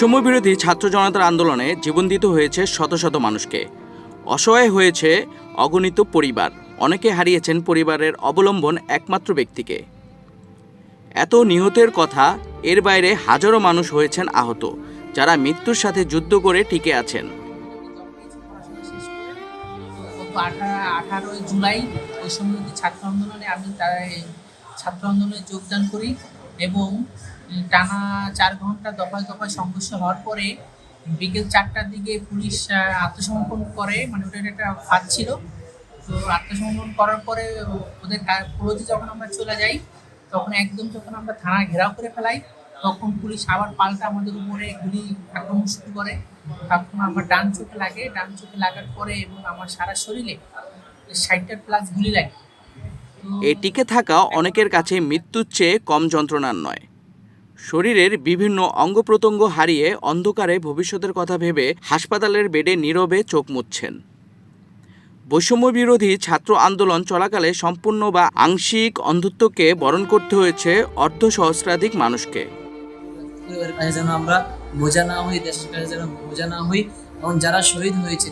বৈষম্য বিরোধী ছাত্র জনতার আন্দোলনে জীবন দিতে হয়েছে শত শত মানুষকে। অসহায় হয়েছে অগণিত পরিবার। অনেকে হারিয়েছেন পরিবারের অবলম্বন একমাত্র ব্যক্তিকে। এত নিহতের কথা এর বাইরে হাজারো মানুষ হয়েছেন আহত, যারা মৃত্যুর সাথে যুদ্ধ করে টিকে আছেন। আঠারোই জুলাই ছাত্র আন্দোলনে আমি তার ছাত্র আন্দোলনে যোগদান করি। এবং টানা চার ঘণ্টা দফায় দফায় সংঘর্ষ হওয়ার পরে বিকেল চারটার দিকে পুলিশ আত্মসমর্পণ করে মানে ওটার একটা ফাঁদ ছিল। তো আত্মসমর্পণ করার পরে ওদের প্রতি যখন আমরা চলে যাই, তখন একদম যখন আমরা থানা ঘেরাও করে ফেলাই, তখন পুলিশ আবার পাল্টা আমাদের উপরে গুলি আক্রমণ শুরু করে। তখন আমার ডান চোখে লাগে, ডান চোখে লাগার পরে এবং আমার সারা শরীরে ষাটটার প্লাস গুলি লাগে। এই টিকে থাকা অনেকের কাছে মৃত্যুর চেয়ে কম যন্ত্রণার নয়। শরীরের বিভিন্ন অঙ্গ প্রত্যঙ্গ হারিয়ে অন্ধকারে ভবিষ্যতের কথা ভেবে হাসপাতালের বেডে নীরবে চোখ মুচ্ছেন বৈষম্য বিরোধী ছাত্র আন্দোলন চলাকালে সম্পূর্ণ বা আংশিক অন্ধত্বকে বরণ করতে হয়েছে অর্ধ সহস্রাধিক মানুষকে যেন আমরা বোঝা না হই, দেশের কাছে যেন বোঝা না হই, এবং যারা শহীদ হয়েছে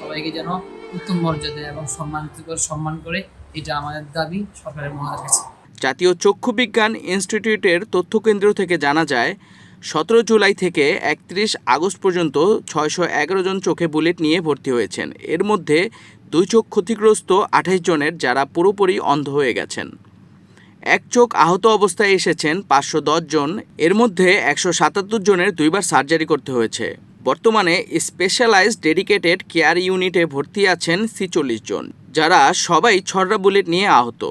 সবাইকে যেন উত্তম মর্যাদা এবং সম্মানিত করে সম্মান করে এটা আমাদের দাবি, সরকারের মহাদের কাছে জাতীয় চক্ষু বিজ্ঞান ইনস্টিটিউটের তথ্যকেন্দ্র থেকে জানা যায়, সতেরো জুলাই থেকে একত্রিশ আগস্ট পর্যন্ত ছয়শো এগারো জন চোখে বুলেট নিয়ে ভর্তি হয়েছেন। এর মধ্যে দুই চোখ ক্ষতিগ্রস্ত আঠাশ জনের যারা পুরোপুরি অন্ধ হয়ে গেছেন। এক চোখ আহত অবস্থায় এসেছেন পাঁচশো দশ জন, এর মধ্যে একশো সাতাত্তর জনের দুইবার সার্জারি করতে হয়েছে। বর্তমানে স্পেশালাইজড ডেডিকেটেড কেয়ার ইউনিটে ভর্তি আছেন ছিচল্লিশ জন। যারা সবাই ছড়রা বুলেট নিয়ে আহত।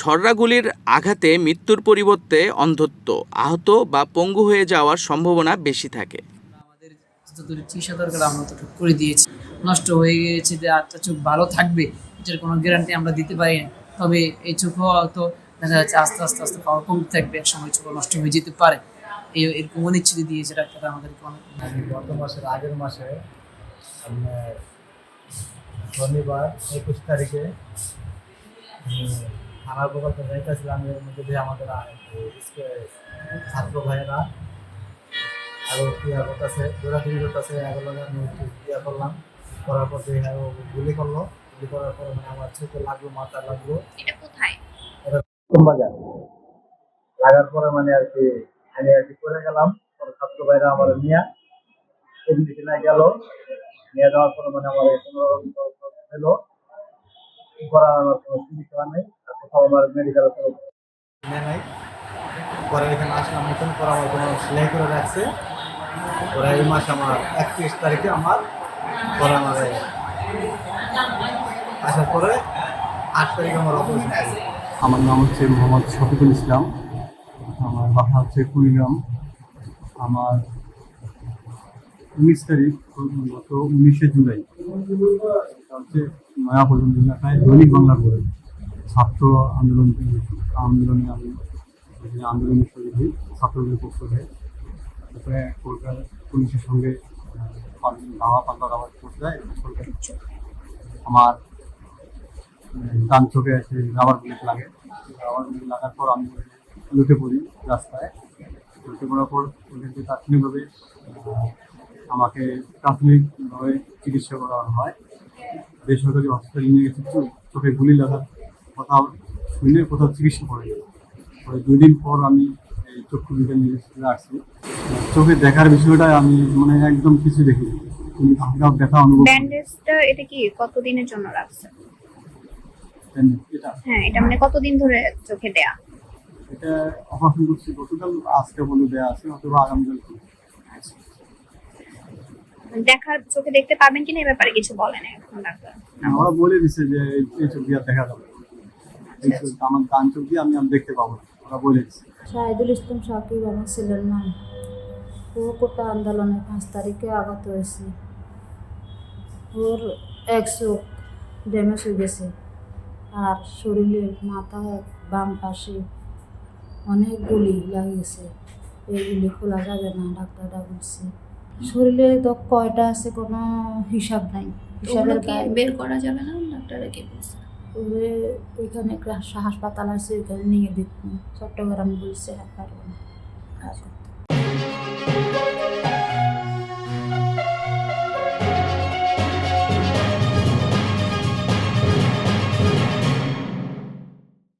ছড়রাগুলির আঘাতে মৃত্যুর পরিবর্তে অন্ধত্ব আহত বা পঙ্গু হয়ে যাওয়ার সম্ভাবনা বেশি থাকে। আমাদের যতটুকু চিকিৎসা দরকার আমরা ততটুকু করে দিয়েছি। নষ্ট হয়ে গিয়েছে যে আটটা চোখ ভালো থাকবে এটার কোনো গ্যারান্টি আমরা দিতে পারি না। তবে এই চোখও হয়তো দেখা যাচ্ছে আস্তে আস্তে আস্তে পাওয়ার কমতে থাকবে এক সময় চোখ নষ্ট হয়ে যেতে পারে। এই এরকম অনিশ্চিত দিয়েছে ডাক্তার আমাদেরকে অনেক। গত মাসের আগের মাসে শনিবার একুশ তারিখে থানার থেকে যাইতেছিলাম এর মধ্যে দিয়ে আমাদের ছাত্র ভাইয়েরা আরও ক্রিয়া করতেছে দৌড়াদৌড়ি করতেছে এগুলো ক্রিয়া করলাম। করার পর আরও গুলি করল গুলি করার পর মানে আমার চোখে লাগল মাথা লাগল। এটা কোথায়? বাজার? লাগার পরে মানে আর কি আমি আর কি করে গেলাম ছাত্র ভাইরা আমার নিয়ে এদিকে না গেল। নিয়ে যাওয়ার পরে মানে আমার কোনো হলো। করার আমার কোনো চিকিৎসা নেই কোথাও আমার মেডিকেল নাই। পরে এখানে আসলাম, নতুন করে আমার কোনো সেলাই করে রাখছে। পরে এই মাস আমার একত্রিশ তারিখে আমার পরে আমার আসার পরে আট তারিখে আমার অপারেশন আমার নাম হচ্ছে মোহাম্মদ শফিকুল ইসলাম। আমার বাসা হচ্ছে কুড়িগ্রাম। আমার উনিশ তারিখ, গত উনিশে জুলাই। হচ্ছে নয়াপল্টন এলাকায় দৈনিক বলে ছাত্র আন্দোলন আন্দোলনে আমি আন্দোলনের শরীর হই, ছাত্রদের পক্ষ থেকে। তারপরে কলকাতা পুলিশের সঙ্গে দাওয়া, পাল্টা দাওয়া করতে যায়। আমার ডান চোখে আছে রাবার বুলেট লাগে। রাবার বুলেট লাগার পর আমি লুটে পড়ি রাস্তায়। লুটে পড়ার পর থেকে তাৎক্ষণিকভাবে আমাকে প্রাথমিকভাবে চিকিৎসা করা হয়। বেসরকারি হসপিটালে নিয়ে গেছে চোখে গুলি লাগার কথা শুনে কোথাও চিকিৎসা করে গেল পরে দুই দিন পর আমি এই চক্ষু বিজ্ঞান ইউনিভার্সিটিতে আসছি। চোখে দেখার বিষয়টা আমি মানে একদম কিছু দেখিনি। কিন্তু হালকা ব্যথা অনুভব ব্যান্ডেজটা এটা কি কতদিনের জন্য রাখছে? এটা? হ্যাঁ এটা মানে কতদিন ধরে চোখে দেয়া? এটা অপারেশন করছি গতকাল আজকে বলে দেওয়া আছে অথবা আগামীকাল। দেখা চোখে দেখতে পাবেন কিনা এই ব্যাপারে কিছু বলেন এখন ডাক্তার। ওরা বলে দিছে যে এই- চোখ দিয়ে দেখা যাবে চোখ আমার ডান চোখ দিয়ে আমি দেখতে পাবো না। ওরা বলে দিছে। শাহিদুল ইসলাম সাকিব আমার ছেলের নাম। ও কোটা আন্দোলনে পাঁচ তারিখে আগত হয়েছে। ওর এক চোখ ড্যামেজ হয়ে গেছে। আর শরীরে মাথায় বাম পাশে অনেক গুলি লাগিয়েছে। এইগুলি খোলা যাবে না ডাক্তাররা বলছে। শরীরে তো কয়টা আছে কোনো হিসাব নাই। হিসাবের বের করা যাবে না? ডাক্তারে কি বলছে। ওইখানে একটা হাসপাতাল আছে ওইখানে নিয়ে দেখুন। চট্টগ্রাম বলছে আর পারব না।